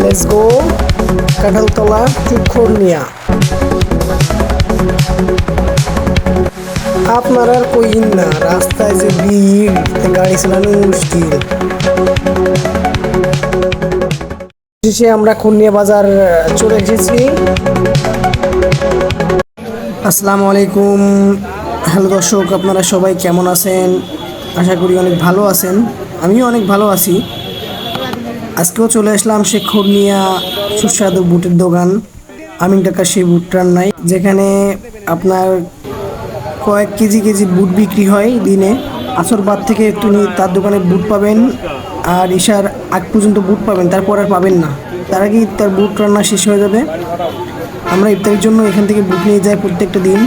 Let's go Kanthaltala to Kharnia আপনারা আর coin না, রাস্তায় যে ভিড় গাড়ি চালানো মুশকিল। শেষে আমরা খুলনিয়া বাজার চলে এসেছি। আসসালামু আলাইকুম। হ্যালো দর্শক, আপনারা সবাই কেমন আছেন? আশা করি অনেক ভালো আছেন। আমিও অনেক ভালো আছি। আজকেও চলে আসলাম সে খুলনিয়া সুস্বাদু বুটের দোকান। আমিন টাকার সেই বুটটার নাই যেখানে আপনার কয়েক কেজি কেজি বুট বিক্রি হয় দিনে। আসর বাদ থেকে তুমি তার দোকানে বুট পাবেন আর ঈশার আগ পর্যন্ত বুট পাবেন, তারপর আর পাবেন না। তার আগেই তার বুট রান্না শেষ হয়ে যাবে। আমরা ইফতারের জন্য এখান থেকে বুট নিয়ে যাই প্রত্যেকটা দিন।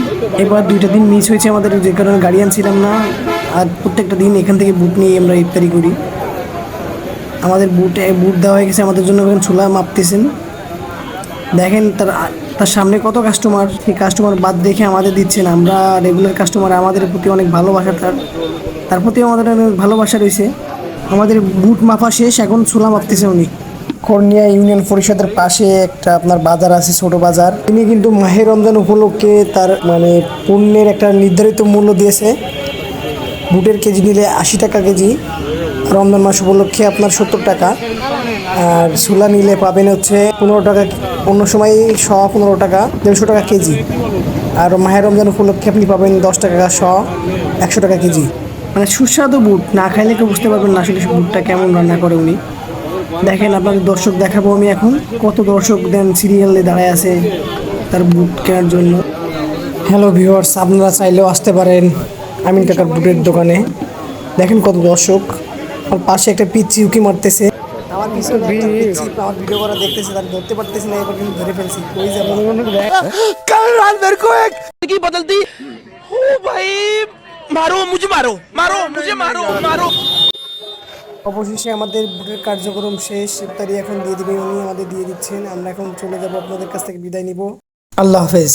এবার দুইটা দিন মিস হয়েছে আমাদের, যে কারণে গাড়ি আনছিলাম না। আর প্রত্যেকটা দিন এখান থেকে বুট নিয়ে আমরা ইফতারি করি। আমাদের বুটে বুট দেওয়া হয়ে গেছে, আমাদের জন্য এখন ছোলা মাপতেছেন। দেখেন তার তার সামনে কত কাস্টমার সেই কাস্টমার বাদ দেখে আমাদের দিচ্ছেন। আমরা রেগুলার কাস্টমার আমাদের প্রতি অনেক ভালোবাসা তার। তার প্রতি আমাদের অনেক ভালোবাসা রয়েছে। আমাদের বুট মাপা শেষ, এখন ছোলা মাপতেছে উনি। কর্নিয়া ইউনিয়ন পরিষদের পাশে একটা আপনার বাজার আছে, ছোট বাজার। তিনি কিন্তু মাহে রমজান উপলক্ষে তার মানে পণ্যের একটা নির্ধারিত মূল্য দিয়েছে। বুটের কেজি নিলে আশি টাকা কেজি। রমজান মাস উপলক্ষে আপনার সত্তর টাকা। আর ছোলা নিলে পাবেন হচ্ছে পনেরো টাকা অন্য সময় শ পনেরো টাকা দেড়শো টাকা কেজি। আর মাহের রমজান উপলক্ষে আপনি পাবেন দশ টাকা শ একশো টাকা কেজি। মানে সুস্বাদু বুট না খাইলে কেউ বুঝতে পারবেন না আসলে বুটটা কেমন রান্না করে উনি। দেখেন আপনাদের দর্শক দেখাবো আমি এখন কত দর্শক দেন সিরিয়ালে দাঁড়ায় আছে তার বুট কেনার জন্য। হ্যালো ভিউয়ার্স আপনারা চাইলেও আসতে পারেন আমিন কাকার বুটের দোকানে। দেখেন কত দর্শক। আর পাশে একটা পিচ্ছি উকি মারতেছে। আমার আমার ভিডিও ধরতে না এবার কিন্তু ধরে মারো মারো মারো মারো মারো। অবশেষে আমাদের বুটের কার্যক্রম শেষ ইফতারি এখন দিয়ে দিবে উনি আমাদের দিয়ে দিচ্ছেন। আমরা এখন চলে যাব আপনাদের কাছ থেকে বিদায় নিব। আল্লাহ হাফেজ।